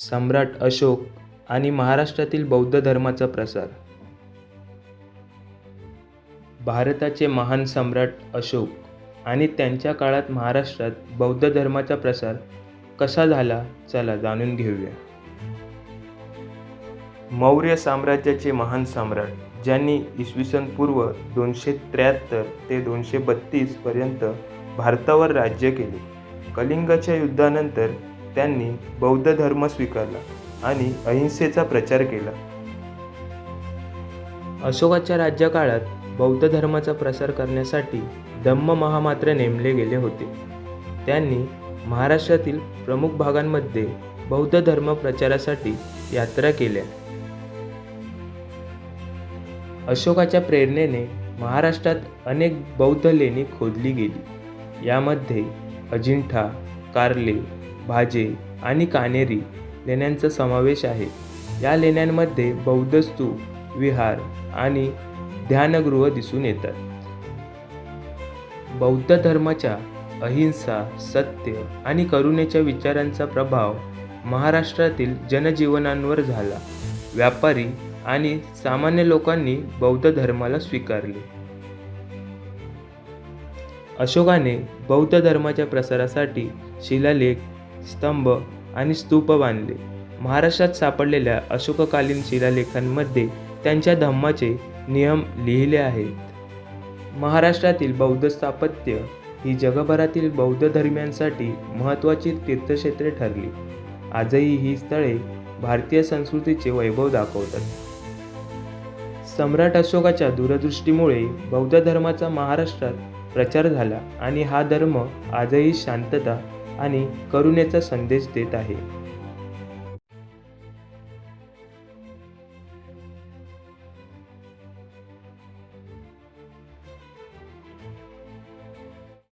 सम्राट अशोक आणि महाराष्ट्रातील बौद्ध धर्माचा प्रसार. भारताचे महान सम्राट अशोक आणि त्यांच्या काळात महाराष्ट्रात बौद्ध धर्माचा प्रसार कसा झाला चला जाणून घेऊया. मौर्य साम्राज्याचे महान सम्राट ज्यांनी इसवी सन पूर्व दोनशे त्र्याहत्तर ते दोनशे बत्तीस पर्यंत भारतावर राज्य केले. कलिंगाच्या युद्धानंतर त्यांनी बौद्ध धर्म स्वीकारला आणि अहिंसेचा प्रचार केला. अशोकाच्या राज्यकाळात बौद्ध धर्माचा प्रसार करण्यासाठी धम्म महामात्र नेमले गेले होते. त्यांनी महाराष्ट्रातील प्रमुख भागांमध्ये बौद्ध धर्म प्रचारासाठी यात्रा केल्या. अशोकाच्या प्रेरणेने महाराष्ट्रात अनेक बौद्ध लेणी खोदली गेली. यामध्ये अजिंठा कार्ले भाजे आणि कानेरी लेण्यांचा समावेश आहे. या लेण्यांमध्ये बौद्ध स्तूप विहार आणि ध्यानगृह दिसून येतात. बौद्ध धर्माच्या अहिंसा सत्य आणि करुणेच्या विचारांचा प्रभाव महाराष्ट्रातील जनजीवनांवर झाला. व्यापारी आणि सामान्य लोकांनी बौद्ध धर्माला स्वीकारले. अशोकाने बौद्ध धर्माच्या प्रसारासाठी शिलालेख स्तंभ आणि स्तूप बांधले. महाराष्ट्रात सापडलेल्या अशोककालीन शिलालेखांमध्ये त्यांच्या धम्माचे नियम लिहिले आहेत. महाराष्ट्रातील बौद्ध स्थापत्य ही जगभरातील बौद्ध धर्मियांसाठी महत्त्वाची तीर्थक्षेत्रे ठरली. आजही ही स्थळे भारतीय संस्कृतीचे वैभव दाखवतात. सम्राट अशोकाच्या दूरदृष्टीमुळे बौद्ध धर्माचा महाराष्ट्रात प्रचार झाला आणि हा धर्म आजही शांतता आणि करुणेचा संदेश देत आहे.